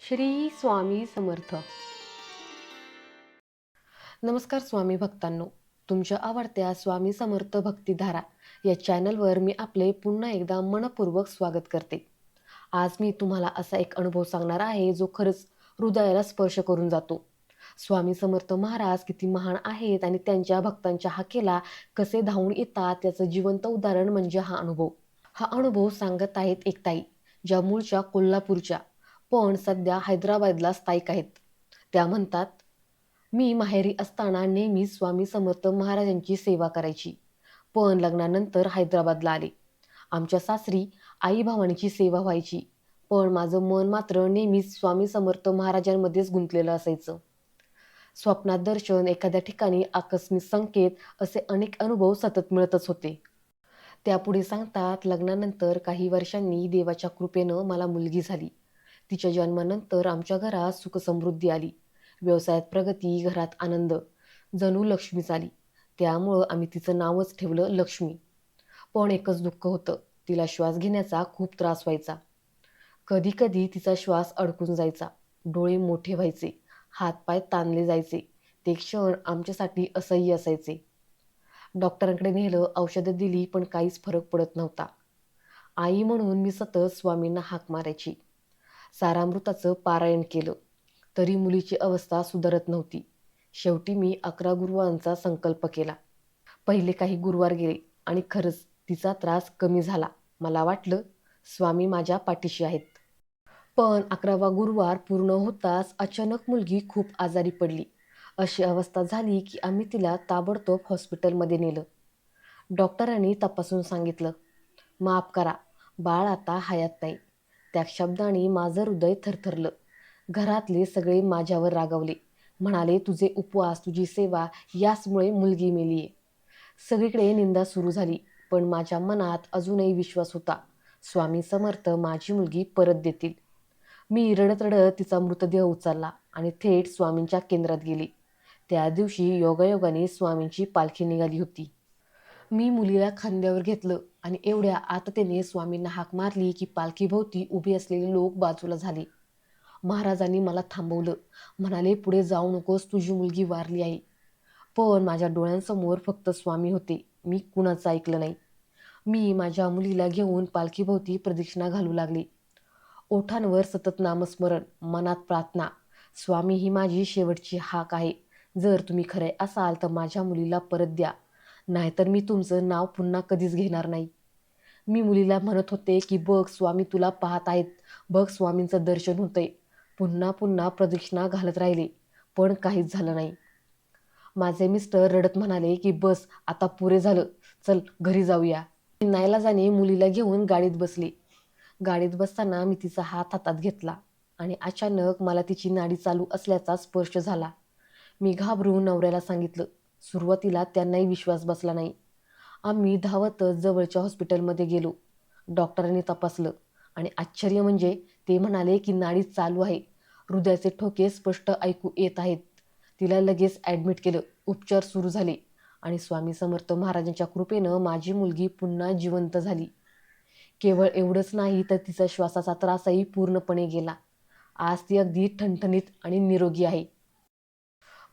श्री स्वामी समर्थ. नमस्कार स्वामी भक्तांनो. तुमच्या आवडत्या स्वामी समर्थ भक्तिधारा या चॅनलवर मी आपले पुन्हा एकदा मनपूर्वक स्वागत करते. आज मी तुम्हाला असा एक अनुभव सांगणार आहे जो खरंच हृदयाला स्पर्श करून जातो. स्वामी समर्थ महाराज किती महान आहेत आणि त्यांच्या भक्तांच्या हाकेला कसे धावून येतात त्याचं जिवंत उदाहरण म्हणजे हा अनुभव. हा अनुभव सांगत आहेत एक ताई ज्या मूळच्या कोल्हापूरच्या. पण सध्या हैदराबादला स्थायिक आहेत. त्या म्हणतात मी माहेरी असताना नेहमी स्वामी समर्थ महाराजांची सेवा करायची. पण लग्नानंतर हैदराबादला आले. आमच्या सासरी आई भावांची सेवा व्हायची. पण माझं मन मात्र नेहमीच स्वामी समर्थ महाराजांमध्येच गुंतलेलं असायचं. स्वप्नात दर्शन एखाद्या ठिकाणी आकस्मिक संकेत असे अनेक अनुभव सतत मिळतच होते. त्यापुढे सांगतात लग्नानंतर काही वर्षांनी देवाच्या कृपेनं मला मुलगी झाली. तिच्या जन्मानंतर आमच्या घरात सुखसमृद्धी आली. व्यवसायात प्रगती घरात आनंद. जणू लक्ष्मीच आली. त्यामुळं आम्ही तिचं नावच ठेवलं लक्ष्मी. पण एकच दुःख होतं तिला श्वास घेण्याचा खूप त्रास व्हायचा. कधीकधी तिचा श्वास अडकून जायचा. डोळे मोठे व्हायचे हातपाय ताणले जायचे. ते क्षण आमच्यासाठी असह्य असायचे. डॉक्टरांकडे नेलं औषधं दिली पण काहीच फरक पडत नव्हता. आई म्हणून मी सतत स्वामींना हाक मारायची. सारामृताचं पारायण केलं. तरी मुलीची अवस्था सुधारत नव्हती. शेवटी मी अकरा गुरुवारांचा संकल्प केला. पहिले काही गुरुवार गेले आणि खरंच तिचा त्रास कमी झाला. मला वाटलं स्वामी माझ्या पाठीशी आहेत. पण अकरावा गुरुवार पूर्ण होताच अचानक मुलगी खूप आजारी पडली. अशी अवस्था झाली की आम्ही तिला ताबडतोब हॉस्पिटलमध्ये नेलं. डॉक्टरांनी तपासून सांगितलं माफ करा बाळ आता हयात नाही. त्या शब्दाने माझं हृदय थरथरलं. घरातले सगळे माझ्यावर रागावले. म्हणाले तुझे उपवास तुझी सेवा याचमुळे मुलगी मेली आहे सगळीकडे निंदा सुरू झाली पण माझ्या मनात अजूनही विश्वास होता. स्वामी समर्थ माझी मुलगी परत देतील. मी रडत रडत तिचा मृतदेह उचलला आणि थेट स्वामींच्या केंद्रात गेली. त्या दिवशी योगायोगाने स्वामींची पालखी निघाली होती. मी मुलीला खांद्यावर घेतलं. आणि एवढ्या आततेने स्वामींना हाक मारली की पालखीभोवती उभे असलेले लोक बाजूला झाले. महाराजांनी मला थांबवलं. म्हणाले पुढे जाऊ नकोस तुझी मुलगी वारली आहे. पण माझ्या डोळ्यांसमोर फक्त स्वामी होते. मी कुणाचं ऐकलं नाही. मी माझ्या मुलीला घेऊन पालखीभोवती प्रदक्षिणा घालू लागले. ओठांवर सतत नामस्मरण मनात प्रार्थना. स्वामी ही माझी शेवटची हाक आहे. जर तुम्ही खरे असाल तर माझ्या मुलीला परत द्या. नाहीतर मी तुमचं नाव पुन्हा कधीच घेणार नाही. मी मुलीला म्हणत होते की बघ स्वामी तुला पाहत आहेत. बघ स्वामींचं दर्शन होतंय. पुन्हा पुन्हा प्रदक्षिणा घालत राहिले पण काहीच झालं नाही. माझे मिस्टर रडत म्हणाले की बस आता पुरे झालं. चल घरी जाऊया. नाईलाजाने मुलीला घेऊन गाडीत बसली. गाडीत बसताना मी तिचा हात हातात घेतला आणि अचानक मला तिची नाडी चालू असल्याचा स्पर्श झाला. मी घाबरून नवऱ्याला सांगितलं. सुरुवातीला त्यांनाही विश्वास बसला नाही. आम्ही धावतच जवळच्या हॉस्पिटलमध्ये गेलो. डॉक्टरांनी तपासलं आणि आश्चर्य म्हणजे ते म्हणाले की नाडी चालू आहे. हृदयाचे ठोके स्पष्ट ऐकू येत आहेत. तिला लगेच ॲडमिट केलं. उपचार सुरू झाले आणि स्वामी समर्थ महाराजांच्या कृपेनं माझी मुलगी पुन्हा जिवंत झाली. केवळ एवढंच नाही तर तिचा श्वासाचा त्रासही पूर्णपणे गेला. आज ती अगदी ठणठणीत आणि निरोगी आहे.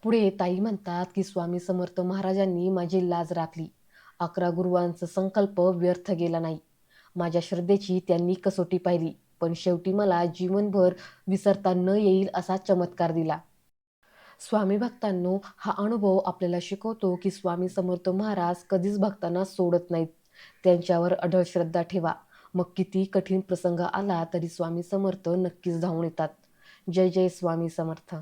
पुढे ताई म्हणतात की स्वामी समर्थ महाराजांनी माझी लाज राखली. अकरा गुरुवांचा संकल्प व्यर्थ गेला नाही. माझ्या श्रद्धेची त्यांनी कसोटी पाहिली पण शेवटी मला जीवनभर विसरता न येईल असा चमत्कार दिला. स्वामी भक्तांनो हा अनुभव आपल्याला शिकवतो की स्वामी समर्थ महाराज कधीच भक्तांना सोडत नाहीत. त्यांच्यावर अढळ श्रद्धा ठेवा. मग किती कठीण प्रसंग आला तरी स्वामी समर्थ नक्कीच धावून येतात. जय जय स्वामी समर्थ.